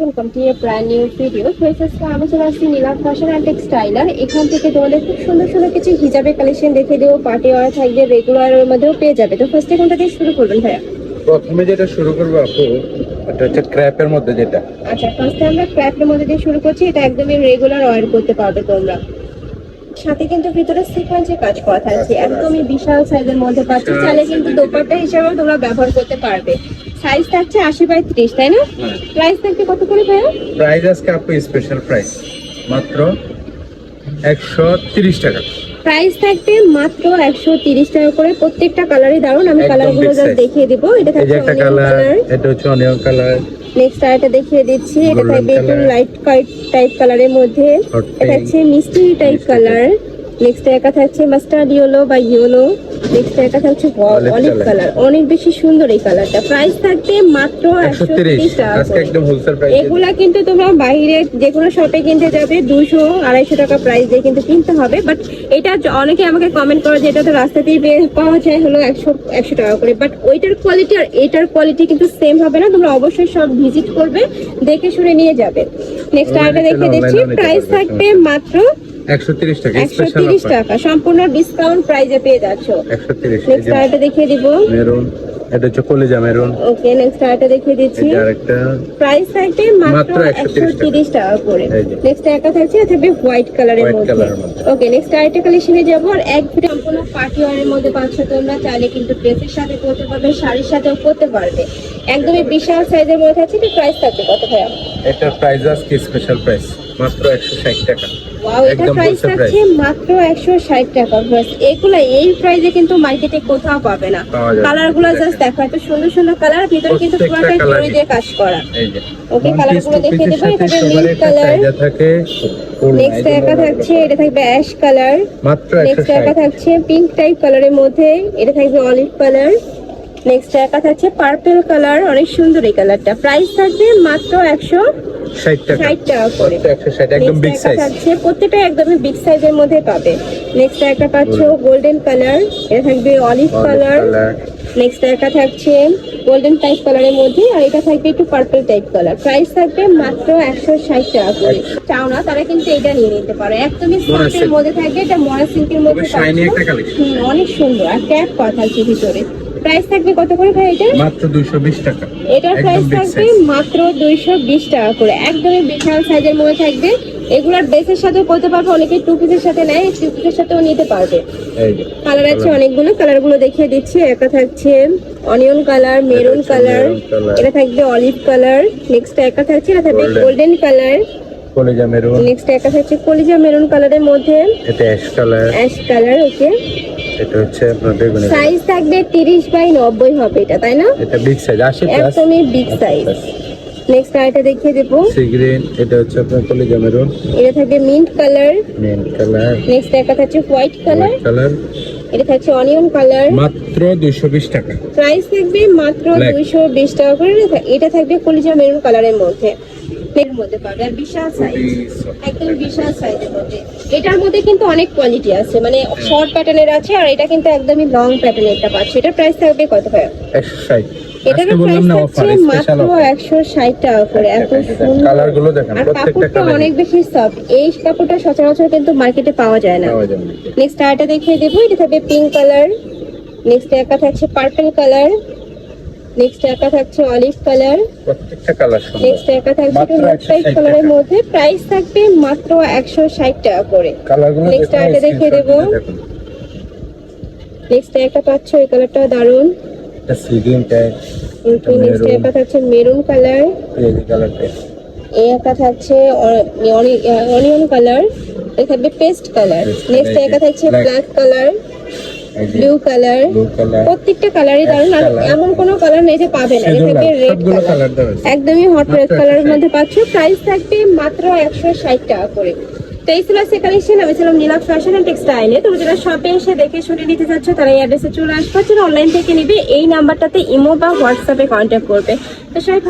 Welcome to a brand new video faces আমি চলে আসছি নীলাম ফ্যাশন অ্যান্ড টেক্সটাইলার এখান থেকে তোমাদের খুব সুন্দর সুন্দর কিছু হিজাবের কালেকশন দেখে দেবো। পার্টি ওয়ার থাকবে রেগুলারের মধ্যেও পেয়ে যাবে। তো ফার্স্টে কোনটা দিয়ে শুরু করবেন ভাইয়া? প্রথমে যেটা শুরু করব আপু এটা হচ্ছে ক্র্যাপের মধ্যে যেটা। আচ্ছা ফার্স্টে আমরা ক্র্যাপের মধ্যে দিয়ে শুরু করছি। এটা একদমই রেগুলার ওয়ার করতে পারবে তোমরা। সাথে কিন্তু ভিতরে সিকোয়েন্সের কাজ করা থাকছে। একদমই বিশাল সাইজের মধ্যে পাচ্ছি। চাইলে কিন্তু দোপাট্টা হিসেবেও তোমরা ব্যবহার করতে পারবে। সাইজ থাকছে আশি বাই ত্রিশ তাই না? প্রাইস থাকছে কত করে ভাইয়া? প্রাইস আজকে আপনি স্পেশাল প্রাইস মাত্র একশো তিরিশ টাকা। প্রাইস থাকবে মাত্র একশো তিরিশ টাকা করে। প্রত্যেকটা কালারই দারুণ আমি একদম কালারগুলো big জাস্ট দেখিয়ে দিব। এটা একটা কালার কালার এটা হচ্ছে অনিয়ন কালার নেক্সট আরেকটা দেখিয়ে দিচ্ছি। এটা থাকবে একটু। লাইট টাইপ কালারের মধ্যে। এটা হচ্ছে মিষ্টি টাইপ কালার নেক্সট একটা থাকছে মাস্টার্ড ইয়েলো বা ইয়েলো নেক্সট একটা Olive অলিভ কালার অনেক বেশি সুন্দর এই কালারটা প্রাইস থাকবে মাত্র একশো একশো তিরিশ তিরিশ টাকা আজকে একদম হোলসেল প্রাইস এগুলা কিন্তু তোমরা বাইরে যে কোনো শপে কিনতে যাবে। টাকা প্রাইস দিয়ে কিন্তু কিনতে হবে। বাট এটা অনেকে আমাকে কমেন্ট করে যে এটা তো রাস্তাতেই পাওয়া যায় হলো টাকা করে। বাট ওইটার কোয়ালিটি আর এটার কোয়ালিটি কিন্তু সেম হবে না। তোমরা অবশ্যই সব ভিজিট করবে দেখে শুনে নিয়ে যাবে। নেক্সট আরেকটা দেখে দিচ্ছি। প্রাইস থাকবে মাত্র একশো টাকা। টাকা। সম্পূর্ণ ডিসকাউন্ট প্রাইসে পেয়ে যাচ্ছ। নেক্সট আরেকটা দেখিয়ে দিব। মেরুন এটা হচ্ছে কলিজা মেরুন। ওকে নেক্সট আরেকটা দেখিয়ে দিচ্ছি। এটা আরেকটা। প্রাইস থাকবে মাত্র মাত্র একশো 130 তিরিশ টাকা করে। নেক্সট একটা থাকছে এটা থাকবে হোয়াইট কালারের মধ্যে। ওকে নেক্সট আরেকটা কালেকশনে যাব আর এক ফিট সম্পূর্ণ পার্টি ওয়ারের মধ্যে পাচ্ছ তোমরা। চাইলে কিন্তু ড্রেসের সাথে পরতে পারবে শাড়ির সাথেও পরতে পারবে। একদমই বিশাল সাইজের মধ্যে থাকছে এটা প্রাইস থাকবে কত ভাইয়া? এটার প্রাইস আজকে স্পেশাল প্রাইস মাত্র একশো ষাট টাকা। ওয়াও এটা প্রাইস থাকছে মাত্র একশো ষাট টাকা বাস এগুলো এই প্রাইসে কিন্তু মার্কেটে কোথাও পাবে না। পাওয়া যাবে না। কালারগুলো জাস্ট দেখো এত সুন্দর সুন্দর কালার ভিতরে কিন্তু পুরোটাই colour দিয়ে কাজ করা। এই যে Okay, One গুলো two দেখিয়ে piece এর দেবো, এটা colour। চাহিদা থাকে নেক্সট একা থাকছে এটা থাকবে অ্যাশ কালার মাত্র একশো নেক্সট একা থাকছে পিঙ্ক টাইপ কালারের মধ্যে এটা থাকবে অলিভ কালার নেক্সট একা থাকছে পার্পল কালার অনেক সুন্দর এই কালারটা প্রাইস থাকবে মাত্র একশো ষাট টাকা। করে। একদম বিগ সাইজ থাকছে প্রত্যেকটা একদমই বিগ সাইজের মধ্যে পাবে। নেক্সট একটা পাচ্ছ গোল্ডেন কালার এটা থাকবে অলিভ কালার নেক্সট একটা থাকছে গোল্ডেন টাইপ কালারের মধ্যে আর এটা থাকবে একটু পার্পল টাইপ কালার প্রাইস থাকবে মাত্র একশো ষাট টাকা করে। চাও না তারা কিন্তু এটা নিয়ে নিতে পারো। একদমই silk। মধ্যে থাকবে এটা মরা সিল্কের মধ্যে অনেক সুন্দর। আর ট্যাপ করা থাকছে ভিতরে। প্রাইস থাকবে কত করে ভাই এটা? মাত্র দুইশো বিশ টাকা। এটার প্রাইস থাকবে মাত্র দুইশো বিশ টাকা করে। একদমই বিশাল সাইজের মধ্যে থাকবে। এগুলার ড্রেসের সাথেও করতে পারবে অনেকে টু পিসের সাথে নেয় টু পিসের সাথেও নিতে পারবে। কালার আছে অনেকগুলো কালারগুলো দেখিয়ে দিচ্ছি। একটা থাকছে অনিয়ন কালার মেরুন কালার এটা থাকবে অলিভ কালার নেক্সট একটা থাকছে এটা থাকবে গোল্ডেন কালার কলিজা মেরুন নেক্সট একটা থাকছে কলিজা মেরুন কালারের মধ্যে। এটা ash colour ash colour okay এটা হচ্ছে আপনার বেগুনি সাইজ থাকবে তিরিশ বাই নব্বই হবে এটা তাই না? এটা বিগ সাইজ আশি প্লাস একদমই বিগ সাইজ নেক্সট আরেকটা দেখিয়ে দেবো। সি গ্রিন এটা হচ্ছে আপনার কলিজা মেরুন এটা থাকবে mint colour main colour next একটা থাকছে হোয়াইট কালার কালার এটা থাকছে অনিয়ন কালার মাত্র দুইশো বিশ টাকা। প্রাইস থাকবে মাত্র Black. দুইশো বিশ টাকা করে। এটা থাকবে কলিজা মেরুন কালারের মধ্যে। এর মধ্যে পাবে আর বিশাল সাইজ একদম বিশাল সাইজের মধ্যে। এটার মধ্যে কিন্তু অনেক কোয়ালিটি আছে মানে শর্ট প্যাটার্নের আছে আর এটা কিন্তু একদমই লং প্যাটার্নেরটা পাচ্ছে। এটার প্রাইস থাকবে কত ভাই একশো ষাট। এটার আজকে বললাম প্রাইস না হচ্ছে অফার স্পেশাল মাত্র একশো ষাট টাকা করে এত সুন্দর। কালারগুলো দেখেন আর প্রত্যেকটা কাপড়টা অনেক বেশি সফট এই কাপড়টা সচরাচর কিন্তু মার্কেটে পাওয়া যায় না। নেক্সট আরেকটা দেখিয়ে দেবো এটা থাকবে পিঙ্ক কালার নেক্সট একটা থাকছে পার্পল কালার নেক্সট একটা থাকছে অলিভ কালার প্রত্যেকটা কালার সুন্দর। নেক্সট একটা থাকছে 160 লাইট কালারের মধ্যে প্রাইস থাকবে মাত্র একশো ষাট টাকা করে। কালারগুলো Next আরেকটা দেখিয়ে দেবো। নেক্সট একটা পাচ্ছ এই কালারটা দারুণ এটা sea green tag next Maroon। একটা থাকছে মেরুন কালার এই কালার ট্যাগ এই একটা থাকছে অনিয়ন কালার এটা থাকবে পেস্ট কালার নেক্সট একটা থাকছে ব্ল্যাক কালার ব্লু কালার প্রত্যেকটা কালারই দারুণ আর এমন কোনো কালার নেই যে পাবে না। এটা থাকবে রেড কালার একদমই হট রেড কালারের 160 মধ্যে পাচ্ছ। প্রাইস থাকবে মাত্র একশো ষাট টাকা করে। তো এই ছিল সে কালেকশন আমি ছিলাম নীলাভ ফ্যাশন অ্যান্ড টেক্সটাইলে তোমরা যারা শপে এসে দেখে শুনে নিতে চাচ্ছ তারা এই অ্যাড্রেসে চলে আসবে। যারা অনলাইন থেকে নিবে। এই নাম্বারটাতে ইমো বা হোয়াটসঅ্যাপে কন্ট্যাক্ট করবে। তো সবাই ভালো